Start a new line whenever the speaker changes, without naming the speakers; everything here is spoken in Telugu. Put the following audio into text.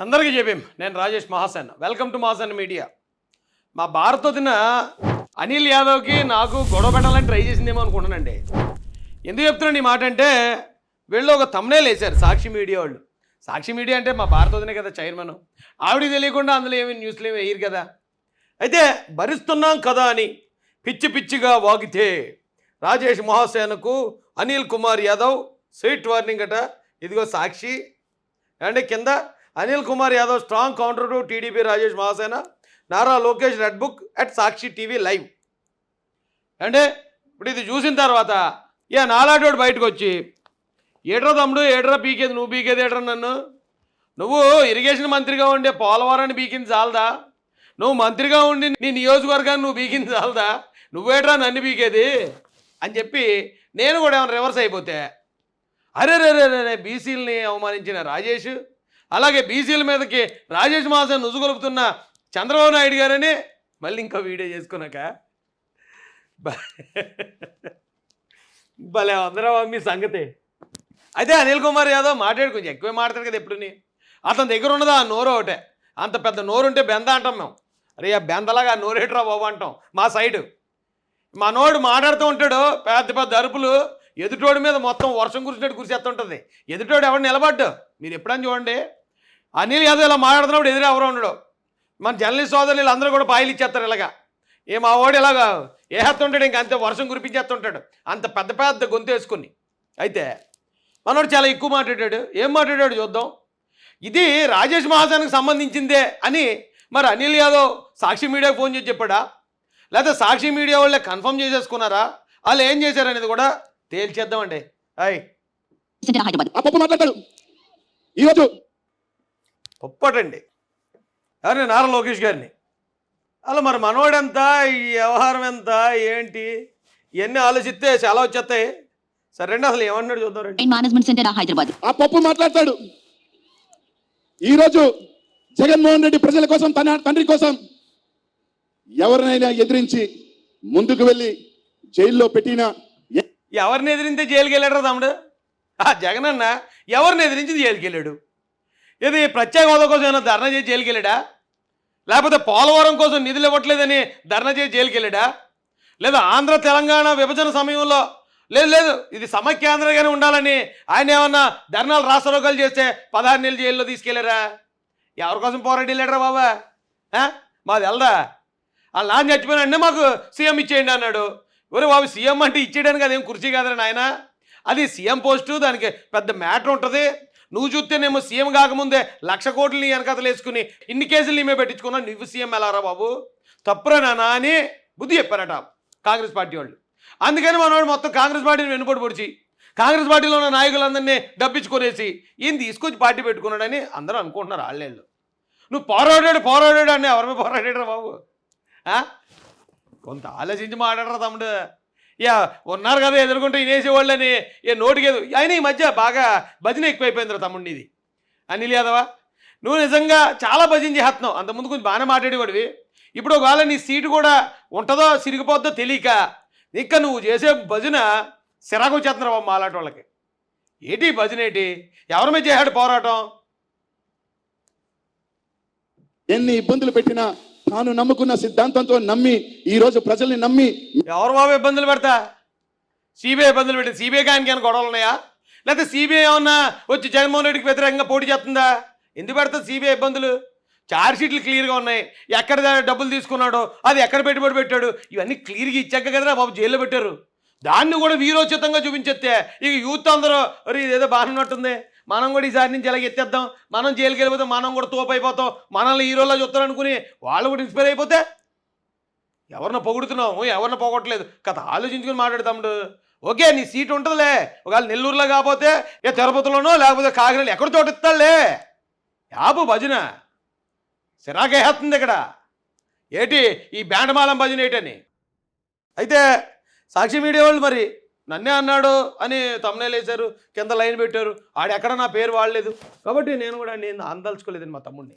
అందరికీ చెప్పాం నేను Rajesh Mahasen. Welcome to Mahasen media మా భారత్ వదిన అనిల్ యాదవ్కి నాకు గొడవ పెట్టాలని ట్రై చేసిందేమో అనుకుంటున్నానండి. ఎందుకు చెప్తున్నాను ఈ మాట అంటే వీళ్ళు ఒక తమ్నే వేశారు సాక్షి మీడియా వాళ్ళు. సాక్షి మీడియా అంటే మా భారత వదినే కదా చైర్మన్ ఆవిడకి తెలియకుండా అందులో ఏమి న్యూస్లు ఏమి వేయరు కదా. అయితే భరిస్తున్నాం కదా అని పిచ్చి పిచ్చిగా వాగితే రాజేష్ మహాసేనకు అనిల్ కుమార్ యాదవ్ స్వీట్ వార్నింగ్ అట. ఇదిగో సాక్షి. అంటే కింద Anil Kumar Yadav strong counter to TDP Rajesh Mahasena. Nara Lokesh red book at Sakshi TV live. అంటే ఇప్పుడు ఇది చూసిన తర్వాత ఇక నాలాటోడు బయటకు వచ్చి ఏడ్రా తమ్ముడు ఏడ్రా పీకేది నువ్వు పీకేది ఏడ్రా నన్ను? నువ్వు ఇరిగేషన్ మంత్రిగా ఉండే పోలవరాన్ని పీకింది చాలదా? నువ్వు మంత్రిగా ఉండి నీ నియోజకవర్గాన్ని నువ్వు పీకింది చాలదా? నువ్వేట్రా నన్ను పీకేది? అని చెప్పి నేను కూడా ఏమైనా రివర్స్ అయిపోతే అరే రే రే బీసీలని అవమానించిన రాజేష్ అలాగే బీసీల మీదకి రాజేష్ మాసం నుసుగొలుపుతున్న చంద్రబాబు నాయుడు గారని మళ్ళీ ఇంకో వీడియో చేసుకున్నాక. భలే అందరం మీ సంగతి. అయితే అనిల్ కుమార్ యాదవ్ మాట్లాడు కొంచెం ఎక్కువే మాట్లాడు కదా ఎప్పుడుని? అతని దగ్గర ఉన్నదా ఆ నోరు ఒకటే. అంత పెద్ద నోరు ఉంటే బెంద అంటాం మేము. అరే ఆ బెందలాగా నోరేట్రా బాబు అంటాం మా సైడు. మా నోడు మాట్లాడుతూ ఉంటాడు పెద్ద పెద్ద అరుపులు. ఎదుటోడి మీద మొత్తం వర్షం కురిసినట్టు కురిసేస్తుంటుంది. ఎదుటోడు ఎవడు నిలబడ్డు? మీరు ఎప్పుడని చూడండి. అనిల్ యాదవ్ ఇలా మాట్లాడుతున్నప్పుడు ఎదురు ఎవరో ఉండడు. మన జర్నలిస్ట్ సోదరులు అందరూ కూడా పాయలు ఇచ్చేస్తారు ఇలాగా. ఏ మా వాడు ఇలాగా ఏహేస్తుంటాడు ఇంక అంతే వర్షం కురిపించేస్తుంటాడు. అంత పెద్ద పెద్ద గొంతు వేసుకుని. అయితే మనోడు చాలా ఎక్కువ మాట్లాడాడు. ఏం మాట్లాడాడు చూద్దాం. ఇది రాజేష్ మహాజన్కి సంబంధించిందే అని మరి అనిల్ యాదవ్ సాక్షి మీడియాకు ఫోన్ చేసి చెప్పాడా? లేకపోతే సాక్షి మీడియా వాళ్ళే కన్ఫర్మ్ చేసేసుకున్నారా? వాళ్ళు ఏం చేశారనేది కూడా తేల్చేద్దామండి.
హాయ్ ఈరోజు
పొప్పటండి ఎవరిని? నారా లోకేష్ గారిని. అలా మరి మనోడెంత? ఈ వ్యవహారం ఎంత? ఏంటి? ఇవన్నీ ఆలోచిస్తే చాలా వచ్చేస్తాయి. సరే అసలు ఏమన్నాడు చూద్దాం
మేనేజ్మెంట్ సెంటర్ హైదరాబాద్.
ఆ పప్పు మాట్లాడతాడు. ఈరోజు జగన్మోహన్ రెడ్డి ప్రజల కోసం తన తండ్రి కోసం ఎవరినైనా ఎదిరించి ముందుకు వెళ్ళి జైల్లో పెట్టిన
ఎవరిని ఎదిరింతే జైలుకి వెళ్ళాడు తమ్ముడు? ఆ జగన్ అన్న ఎవరిని ఎదిరించి జైలుకి వెళ్ళాడు ఇది ప్రత్యేక హోదా కోసం ఏమైనా ధర్నా చేసి జైలుకి వెళ్ళాడా? లేకపోతే పోలవరం కోసం నిధులు ఇవ్వట్లేదని ధర్నా చేసి జైలుకి వెళ్ళాడా? లేదా ఆంధ్ర తెలంగాణ విభజన సమయంలో లేదు లేదు ఇది సమైక్యాంధ్రగానే ఉండాలని ఆయన ఏమన్నా ధర్నాలు రాష్ట్రోగాలు చేస్తే పదహారు నెలలు జైల్లో తీసుకెళ్ళారా? ఎవరి కోసం పోరాడి వెళ్ళాడరా బాబా మాది వెళ్దా వాళ్ళు నాన్న చచ్చిపోయినా మాకు సీఎం ఇచ్చేయండి అన్నాడు. ఎవరు బాబు సీఎం అంటే ఇచ్చేయడానికి అదేం కుర్చీ కాదండి ఆయన అది సీఎం పోస్టు దానికి పెద్ద మ్యాటర్ ఉంటుంది. నువ్వు చూస్తేనేమో సీఎం కాకముందే లక్ష కోట్లు నీ వెనకతలు వేసుకుని ఇన్ని కేసులు నీమే పెట్టించుకున్నా నువ్వు సీఎం ఎలారా బాబు? తప్పురా నానా అని బుద్ధి చెప్పారట కాంగ్రెస్ పార్టీ వాళ్ళు. అందుకని మనవాడు మొత్తం కాంగ్రెస్ పార్టీని వెనుపడి పొడిచి కాంగ్రెస్ పార్టీలో ఉన్న నాయకులందరినీ డబ్బించుకునేసి ఈయన తీసుకొచ్చి పార్టీ పెట్టుకున్నాడని అందరూ అనుకుంటున్నారు వాళ్ళేళ్ళు నువ్వు పోరాడాడు పోరాడాడు అని ఎవరి మీద పోరాడాడు బాబు కొంత ఆలోచించి మాట్లాడరా తమ్ముడు. యా ఉన్నారు కదా ఎదుర్కొంటే వినేసేవాళ్ళని ఏ నోటికేదు. అయినా ఈ మధ్య బాగా భజన ఎక్కువైపోయిందిరా తమ్ముడిని ఇది అనిల్ యాదవా? నువ్వు నిజంగా చాలా భజన చేస్తున్నావు అంతకుముందు కొంచెం బాగానే మాట్లాడేవాడివి. ఇప్పుడు ఒకవేళ నీ సీటు కూడా ఉంటుందో సిరిగిపోద్దో తెలియక ఇంకా నువ్వు చేసే భజన సిరాకు వచ్చేస్తున్నావు బాబు మాలాంటి వాళ్ళకి? ఏంటి భజన ఏంటి? ఎవరి మీద చేశాడు పోరాటం?
ఎన్ని ఇబ్బందులు పెట్టినా తాను నమ్ముకున్న సిద్ధాంతంతో నమ్మి ఈ రోజు ప్రజల్ని నమ్మి
ఎవరు బాబు ఇబ్బందులు పెడతా? సిబిఐ ఇబ్బందులు పెట్టి సిబిఐ ఆయనకి ఏమైనా గొడవలు ఉన్నాయా? లేకపోతే సిబిఐ ఏమన్నా వచ్చి జగన్మోహన్ రెడ్డికి వ్యతిరేకంగా పోటీ చేస్తుందా? ఎందుకు పెడతా సిబిఐ ఇబ్బందులు? చార్జ్ షీట్లు క్లియర్గా ఉన్నాయి. ఎక్కడ డబ్బులు తీసుకున్నాడో అది ఎక్కడ పెట్టుబడి పెట్టాడు? ఇవన్నీ క్లియర్గా ఇచ్చాక కదరా బాబు జైల్లో పెట్టారు. దాన్ని కూడా వీరోచితంగా చూపించేస్తే ఇక యూత్ అందరూ "ఒరే, ఇదేదో బాగానే మనం కూడా ఈసారి నుంచి ఇలాగ ఎత్తేద్దాం. మనం జైలుకి వెళ్ళిపోతే మనం కూడా తోపు అయిపోతాం. మనల్ని హీరోలా చూస్తారు అనుకుని వాళ్ళు కూడా ఇన్స్పైర్ అయిపోతే ఎవరిని పొగుడుతున్నాము ఎవరిని పొగట్లేదు కథ ఆలోచించుకుని మాట్లాడతాడు ఓకే నీ సీట్ ఉంటుందిలే. ఒకవేళ నెల్లూరులో కాకపోతే ఏ తిరుపతిలోనో లేకపోతే కాకినాడ ఎక్కడ చోట ఇస్తాడులే. యాపు భజన. సిరాకేస్తుంది ఇక్కడ. ఏటి ఈ బ్యాండమాలం భజన ఏటని? అయితే సాక్షి మీడియా వాళ్ళు మరి నన్నే అన్నాడు అని తమ్నేలు వేశారు కింద లైన్ పెట్టారు. ఆడెక్కడ నా పేరు వాడలేదు. కాబట్టి నేను కూడా నేను అందలుచుకోలేదని మా తమ్ముడిని.